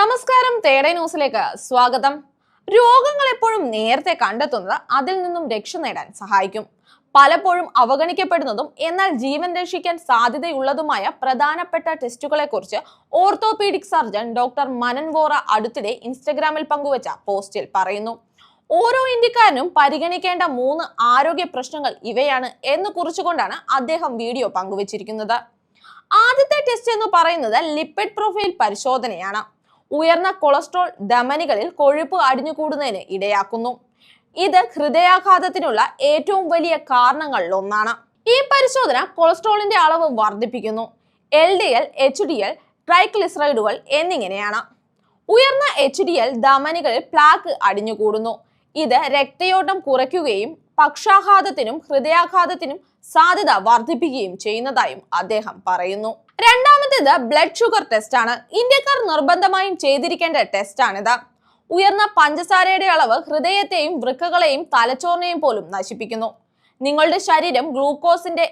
നമസ്കാരം തേടെ ന്യൂസിലേക്ക് സ്വാഗതം. രോഗങ്ങൾ എപ്പോഴും നേരത്തെ കണ്ടെത്തുന്നത് അതിൽ നിന്നും രക്ഷ നേടാൻ സഹായിക്കും. പലപ്പോഴും അവഗണിക്കപ്പെടുന്നതും എന്നാൽ ജീവൻ രക്ഷിക്കാൻ സാധ്യതയുള്ളതുമായ പ്രധാനപ്പെട്ട ടെസ്റ്റുകളെ കുറിച്ച് orthopaedic surgeon doctor Manan Vora അടുത്തിടെ ഇൻസ്റ്റഗ്രാമിൽ പങ്കുവച്ച പോസ്റ്റിൽ പറയുന്നു. ഓരോ ഇന്ത്യക്കാരനും പരിഗണിക്കേണ്ട മൂന്ന് ആരോഗ്യ പ്രശ്നങ്ങൾ ഇവയാണ് എന്ന് കുറിച്ചുകൊണ്ടാണ് അദ്ദേഹം വീഡിയോ പങ്കുവച്ചിരിക്കുന്നത്. ആദ്യത്തെ ടെസ്റ്റ് എന്ന് പറയുന്നത് ലിപ്പിഡ് പ്രൊഫൈൽ പരിശോധനയാണ്. ഉയർന്ന കൊളസ്ട്രോൾ ധമനികളിൽ കൊഴുപ്പ് അടിഞ്ഞുകൂടുന്നതിന് ഇടയാക്കുന്നു. ഇത് ഹൃദയാഘാതത്തിനുള്ള ഏറ്റവും വലിയ കാരണങ്ങളിൽ ഒന്നാണ്. ഈ പരിശോധന കൊളസ്ട്രോളിന്റെ അളവ് വർദ്ധിപ്പിക്കുന്നു. L D L H D L ട്രൈഗ്ലിസറൈഡുകൾ എന്നിങ്ങനെയാണ്. ഉയർന്ന എച്ച് ഡി എൽ ധമനികളിൽ പ്ലാക്ക് അടിഞ്ഞുകൂടുന്നു. ഇത് രക്തയോട്ടം കുറയ്ക്കുകയും പക്ഷാഘാതത്തിനും ഹൃദയാഘാതത്തിനും സാധ്യത വർദ്ധിപ്പിക്കുകയും ചെയ്യുന്നതായും അദ്ദേഹം പറയുന്നു. രണ്ടാമത്തേത് ബ്ലഡ് ഷുഗർ ടെസ്റ്റ് ആണ്. ഇന്ത്യക്കാർ നിർബന്ധമായും ചെയ്തിരിക്കേണ്ട ടെസ്റ്റ് ആണിത്. ഉയർന്ന പഞ്ചസാരയുടെ അളവ് ഹൃദയത്തെയും വൃക്കകളെയും തലച്ചോറിനെയും പോലും നശിപ്പിക്കുന്നു. നിങ്ങളുടെ ശരീരം ഗ്ലൂക്കോസിന്റെ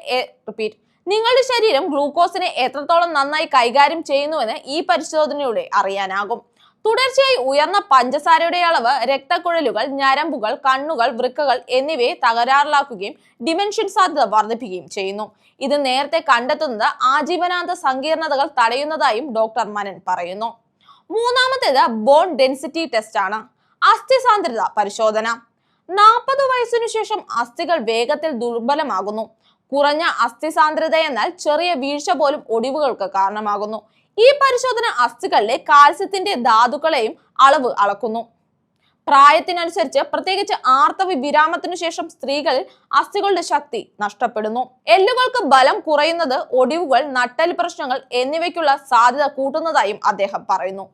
റിപ്പീറ്റ് നിങ്ങളുടെ ശരീരം ഗ്ലൂക്കോസിനെ എത്രത്തോളം നന്നായി കൈകാര്യം ചെയ്യുന്നുവെന്ന് ഈ പരിശോധനയിലൂടെ അറിയാനാകും. തുടർച്ചയായി ഉയർന്ന പഞ്ചസാരയുടെ അളവ് രക്തക്കുഴലുകൾ ഞരമ്പുകൾ കണ്ണുകൾ വൃക്കകൾ എന്നിവയെ തകരാറിലാക്കുകയും ഡിമെൻഷൻ സാധ്യത വർദ്ധിപ്പിക്കുകയും ചെയ്യുന്നു. ഇത് നേരത്തെ കണ്ടെത്തുന്നത് ആജീവനാന്ത സങ്കീർണതകൾ തടയുന്നതായും ഡോക്ടർ മനൻ പറയുന്നു. മൂന്നാമത്തേത് ബോൺ ഡെൻസിറ്റി ടെസ്റ്റ് ആണ്. അസ്ഥി സാന്ദ്രത പരിശോധന. നാൽപ്പത് വയസ്സിനു ശേഷം അസ്ഥികൾ വേഗത്തിൽ ദുർബലമാകുന്നു. കുറഞ്ഞ അസ്ഥി സാന്ദ്രത എന്നാൽ ചെറിയ വീഴ്ച പോലും ഒടിവുകൾക്ക് കാരണമാകുന്നു. ഈ പരിശോധന അസ്ഥികളിലെ കാൽസ്യത്തിന്റെ ധാതുക്കളെയും അളവ് അളക്കുന്നു. പ്രായത്തിനനുസരിച്ച് പ്രത്യേകിച്ച് ആർത്തവ വിരാമത്തിനു ശേഷം സ്ത്രീകളിൽ അസ്ഥികളുടെ ശക്തി നഷ്ടപ്പെടുന്നു. എല്ലുകൾക്ക് ബലം കുറയുന്നത് ഒടിവുകൾ നട്ടൽ പ്രശ്നങ്ങൾ എന്നിവയ്ക്കുള്ള സാധ്യത കൂട്ടുന്നതായും അദ്ദേഹം പറയുന്നു.